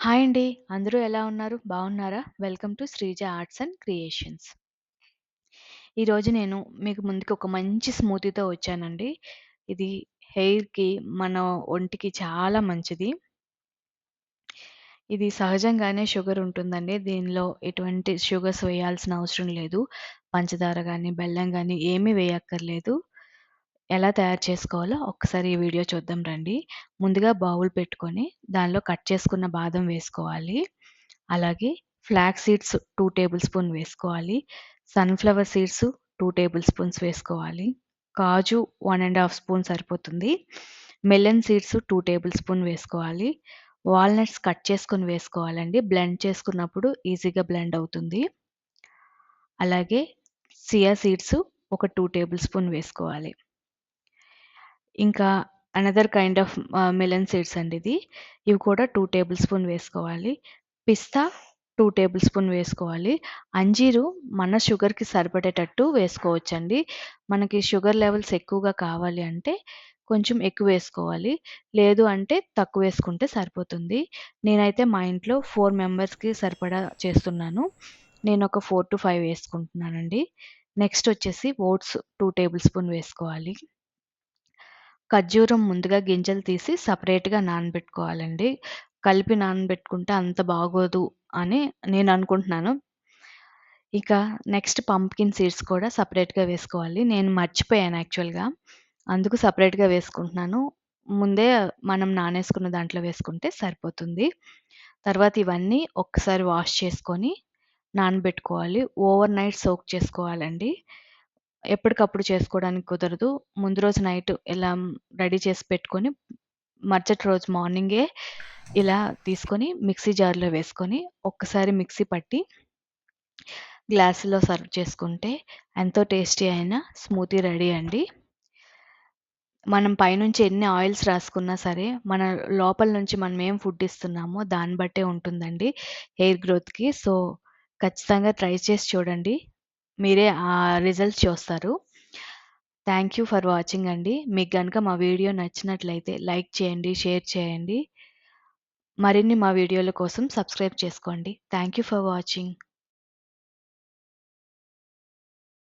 Hi అండి. అందరూ ఎలా ఉన్నారు? బాగున్నారా? Welcome to Sreeja arts and creations. ఈరోజు నేను మీకు ముందుకి ఒక మంచి స్మూతీతో వచ్చానండి. ఇది హెయిర్‌కి, మన ఒంటికి చాలా మంచిది. ఇది సహజంగానే షుగర్ ఉంటుందండి. దీనిలో ఎటువంటి షుగర్స్ వేయాల్సిన అవసరం లేదు. పంచదార గానీ, బెల్లం గానీ ఏమీ వేయక్కర్లేదు. ఎలా తయారు చేసుకోవాలో ఒక్కసారి ఈ వీడియో చూద్దాం రండి. ముందుగా బౌల్ పెట్టుకొని దానిలో కట్ చేసుకున్న బాదం వేసుకోవాలి. అలాగే flax seeds two tablespoon వేసుకోవాలి. Sunflower seeds two tablespoons వేసుకోవాలి. కాజు వన్ అండ్ హాఫ్ స్పూన్ సరిపోతుంది. Melon seeds two tablespoon వేసుకోవాలి. వాల్‌నట్స్ కట్ చేసుకొని వేసుకోవాలండి. బ్లెండ్ చేసుకున్నప్పుడు ఈజీగా బ్లెండ్ అవుతుంది. అలాగే సియా సీడ్స్ ఒక టూ టేబుల్ స్పూన్ వేసుకోవాలి. ఇంకా another kind of melon melon seeds అండి ఇది. ఇవి కూడా టూ టేబుల్ స్పూన్ వేసుకోవాలి. పిస్తా టూ టేబుల్ స్పూన్ వేసుకోవాలి. అంజీరు మన షుగర్‌కి సరిపడేటట్టు వేసుకోవచ్చండి. మనకి షుగర్ లెవెల్స్ ఎక్కువగా కావాలి అంటే కొంచెం ఎక్కువ వేసుకోవాలి. లేదు అంటే తక్కువ వేసుకుంటే సరిపోతుంది. నేనైతే మా ఇంట్లో ఫోర్ మెంబర్స్‌కి సరిపడా చేస్తున్నాను. నేను ఒక 4-5 వేసుకుంటున్నానండి. నెక్స్ట్ వచ్చేసి ఓట్స్ టూ టేబుల్ స్పూన్ వేసుకోవాలి. ఖర్జూరం ముందుగా గింజలు తీసి సపరేట్గా నానబెట్టుకోవాలండి. కలిపి నానబెట్టుకుంటే అంత బాగోదు అని నేను అనుకుంటున్నాను. ఇక నెక్స్ట్ పంప్కిన్ సీడ్స్ కూడా సపరేట్గా వేసుకోవాలి. నేను మర్చిపోయాను యాక్చువల్‌గా. అందుకు సపరేట్గా వేసుకుంటున్నాను. ముందే మనం నానేసుకున్న దాంట్లో వేసుకుంటే సరిపోతుంది. తర్వాత ఇవన్నీ ఒక్కసారి వాష్ చేసుకొని నానబెట్టుకోవాలి. ఓవర్ నైట్ సోక్ చేసుకోవాలండి. ఎప్పటికప్పుడు చేసుకోవడానికి కుదరదు. ముందు రోజు నైట్ ఇలా రెడీ చేసి పెట్టుకొని మరుసటి రోజు మార్నింగే ఇలా తీసుకొని మిక్సీ జార్‌లో వేసుకొని ఒక్కసారి మిక్సీ పట్టి గ్లాసులో సర్వ్ చేసుకుంటే ఎంతో టేస్టీ అయిన స్మూతీ రెడీ అండి. మనం పైనుంచి ఎన్ని ఆయిల్స్ రాసుకున్నా సరే, మన లోపల నుంచి మనం ఏం ఫుడ్ ఇస్తున్నామో దాన్ని బట్టే ఉంటుందండి హెయిర్ గ్రోత్‌కి. సో, ఖచ్చితంగా ట్రై చేసి చూడండి. మీరే ఆ రిజల్ట్స్ చూస్తారు. థ్యాంక్ యూ ఫర్ వాచింగ్ అండి. మీకు కనుక మా వీడియో నచ్చినట్లయితే లైక్ చేయండి, షేర్ చేయండి. మరిన్ని మా వీడియోల కోసం సబ్స్క్రైబ్ చేసుకోండి. Thank you for watching.